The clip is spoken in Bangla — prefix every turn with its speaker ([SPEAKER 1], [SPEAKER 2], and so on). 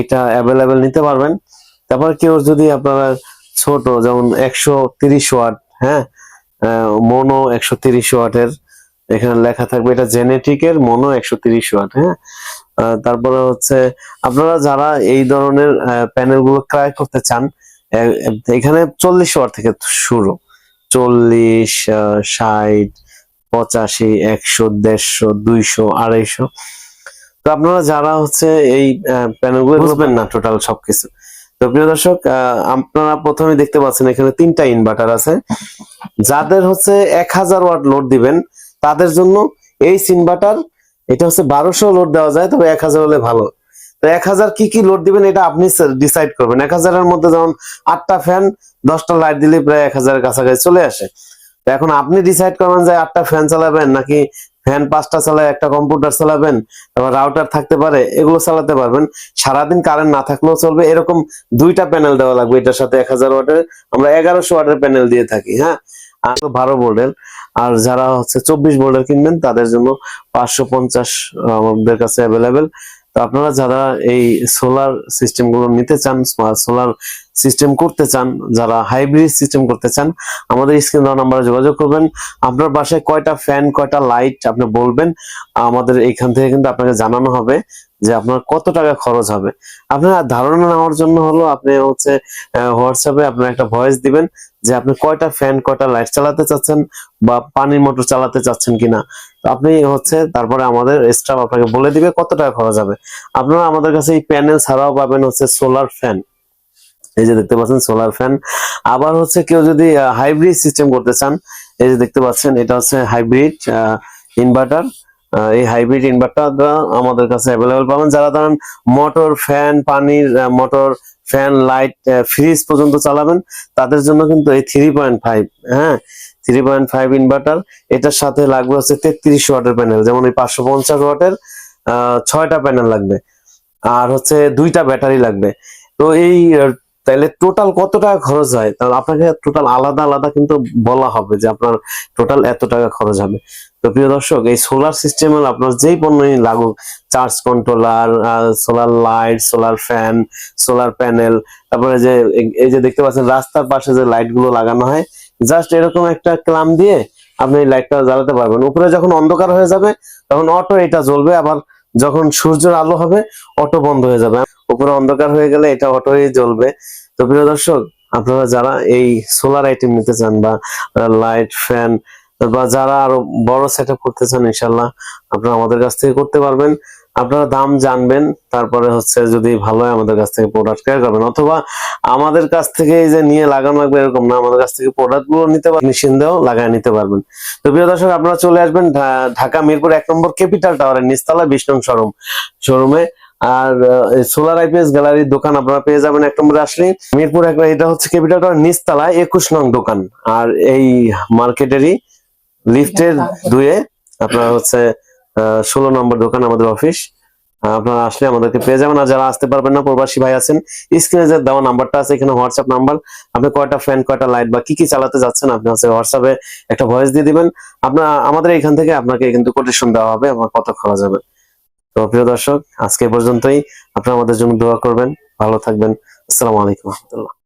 [SPEAKER 1] এটা অ্যাভেলেবেল নিতে পারবেন। তারপর কেউ যদি আপনারা ছোট, যেমন একশো তিরিশ ওয়াট হ্যাঁ? মনো একশো তিরিশ ওয়াটের এখানে লেখা থাকবে, এটা জেনেটিকের মনো একশো তিরিশ ওয়াট হ্যাঁ? তারপরে হচ্ছে আপনারা যারা এই ধরনের প্যানেলগুলো ক্রয় করতে চান এখানে চল্লিশ ওয়াট থেকে শুরু। চল্লিশ ষাট, পঁচাশি, একশো, দেড়শো, দুইশো, আড়াইশো তো আপনারা যারা হচ্ছে এই প্যানেলগুলো বুঝবেন না টোটাল সবকিছু। তো প্রিয় দর্শক আপনারা প্রথমে দেখতে পাচ্ছেন এখানে তিনটা ইনভার্টার আছে। যাদের হচ্ছে এক হাজার ওয়াট লোড দিবেন তাদের জন্য এই ইনভার্টার এটা হচ্ছে বারোশো লোড দেওয়া যায় তবে এক হাজার হলে ভালো। তো এক হাজার কি কি লোড দিবেন এটা আপনি ডিসাইড করবেন। এক হাজারের মধ্যে যেমন আটটা ফ্যান দশটা লাইট দিলে প্রায় এক হাজারের কাছাকাছি চলে আসে। তো এখন আপনি ডিসাইড করবেন যে আটটা ফ্যান চালাবেন নাকি ফ্যান পাঁচটা চালায়, একটা কম্পিউটার চালাবেন, তারপর রাউটার থাকতে পারে, এগুলো চালাতে পারবেন। সারাদিন কারেন্ট না থাকলেও চলবে, এরকম দুইটা প্যানেল দেওয়া লাগবে, এটার সাথে এক হাজার ওয়াটের, আমরা এগারোশো ওয়াটের প্যানেল দিয়ে থাকি হ্যাঁ? আর বারো বোর্ডের আর যারা হচ্ছে চব্বিশ বোর্ডের কিনবেন, তাদের জন্য পাঁচশো পঞ্চাশ, আমাদের কাছে অ্যাভেলেবেল তো আপনারা যারা এই সোলার সিস্টেমগুলো নিতে চান সোলার সিস্টেম করতে চান, যারা হাইব্রিড সিস্টেম করতে চান, আমাদের স্ক্রিন দেওয়া নাম্বারে যোগাযোগ করবেন। আপনার বাসায় কয়টা ফ্যান কয়টা লাইট আপনি বলবেন, আমাদের এখান থেকে কিন্তু আপনাকে জানানো হবে। যে আপনার কত টাকা খরচ হবে। আপনার ধারণা নেওয়ার জন্য হলো আপনি হচ্ছে হোয়াটসঅ্যাপে আপনার একটা ভয়েস দিবেন যে আপনি কয়টা ফ্যান, কয়টা লাইট চালাতে চাচ্ছেন বা পানির মোটর চালাতে চাচ্ছেন কিনা। আপনি হচ্ছে তারপরে আমাদের স্টাফ আপনাকে বলে দিবে কত টাকা খরচ হবে। আপনারা আমাদের কাছে এই প্যানেল ছাড়াও পাবেন হচ্ছে সোলার ফ্যান এই যে দেখতে পাচ্ছেন সোলার ফ্যান আবার হচ্ছে কেউ যদি হাইব্রিড সিস্টেম করতে চান, এই যে দেখতে পাচ্ছেন, এটা হচ্ছে হাইব্রিড ইনভার্টার এই হাইব্রিড ইনভার্টারটা আমাদের কাছে অ্যাভেলেবেল পাবেন। যারা ধরেন মোটর ফ্যান পানির মোটর ফ্যান লাইট ফ্রিজ পর্যন্ত চালাবেন, তাদের জন্য কিন্তু এই থ্রি পয়েন্ট ফাইভ হ্যাঁ? থ্রি পয়েন্ট ফাইভ ইনভার্টার এটার সাথে লাগবে হচ্ছে তেত্রিশ ওয়াটের প্যানেল যেমন এই পাঁচশো পঞ্চাশ ওয়াটের ছয়টা প্যানেল লাগবে। আর হচ্ছে দুইটা ব্যাটারি লাগবে। তো এই তাহলে টোটাল কত টাকা খরচ হয়? তাহলে আপনাকে টোটাল আলাদা আলাদা কিন্তু বলা হবে যে আপনার টোটাল এত টাকা খরচ হবে। তো প্রিয় দর্শক, এই সোলার সিস্টেমের আপনার যেই পণ্যই লাগুক charge controller solar light solar fan solar panel তারপরে যে এই- যে দেখতে পাচ্ছেন রাস্তার পাশে যে লাইটগুলো লাগানো হয় জাস্ট এরকম একটা ক্লাম দিয়ে আপনি লাইটটা জ্বালাতে পারবেন। উপরে যখন অন্ধকার হয়ে যাবে, তখন অটো এটা জ্বলবে, আবার যখন সূর্যের আলো হবে অটো বন্ধ হয়ে যাবে। উপরে অন্ধকার হয়ে গেলে এটা অটোই জ্বলবে। তো প্রিয় দর্শক, আপনারা যারা এই সোলার আইটেম নিতে চান বা লাইট ফ্যান বা যারা আরও বড় সেট করতে চান ইনশাল্লাহ আপনারা আমাদের কাছ থেকে করতে পারবেন। আপনারা দাম জানবেন, তারপরে হচ্ছে যদি ভালো হয় আমাদের কাছ থেকে প্রোডাক্ট ক্রয় করবেন। অথবা আমাদের কাছ থেকে এই যে নিয়ে লাগানো লাগবে এরকম না, আমাদের কাছ থেকে প্রোডাক্টগুলো নিতে পারবেন মেশিন দিয়েও লাগায় নিতে পারবেন। তো প্রিয় দর্শক, আপনারা চলে আসবেন ঢাকা মিরপুর এক নম্বর ক্যাপিটাল টাওয়ারের নিচতলা বিশ শোরুম, শোরুমে। আর সোলার আইপিএস গ্যালারির দোকান আপনারা পেয়ে যাবেন এক নম্বরে আসলে মিরপুর এক, এটা হচ্ছে ক্যাপিটাল টাওয়ার নিচতলা একুশ নং দোকান। আর এই মার্কেটেরই লিফটের দুয়ে আপনার হচ্ছে ষোলো নম্বর দোকান আমাদের অফিস আপনারা আসলে আমাদেরকে পেয়ে যাবেন। আর যারা আসতে পারবেন না, প্রবাসী ভাই আছেন স্ক্রিনে যে দেওয়া নাম্বারটা আছে, এখানে হোয়াটসঅ্যাপ নাম্বার আপনি কয়টা ফ্যান কয়টা লাইট বা কি কি চালাতে যাচ্ছেন, আপনি হচ্ছে হোয়াটসঅ্যাপে একটা ভয়েস দিয়ে দিবেন। আপনার, আমাদের এখান থেকে আপনাকে কিন্তু কোটেশন দেওয়া হবে, আমার কত খরচ হবে। তো প্রিয় দর্শক, আজকে পর্যন্তই। আপনারা আমাদের জন্য দোয়া করবেন। ভালো থাকবেন। আসসালামু আলাইকুম রহমতুল্লাহ।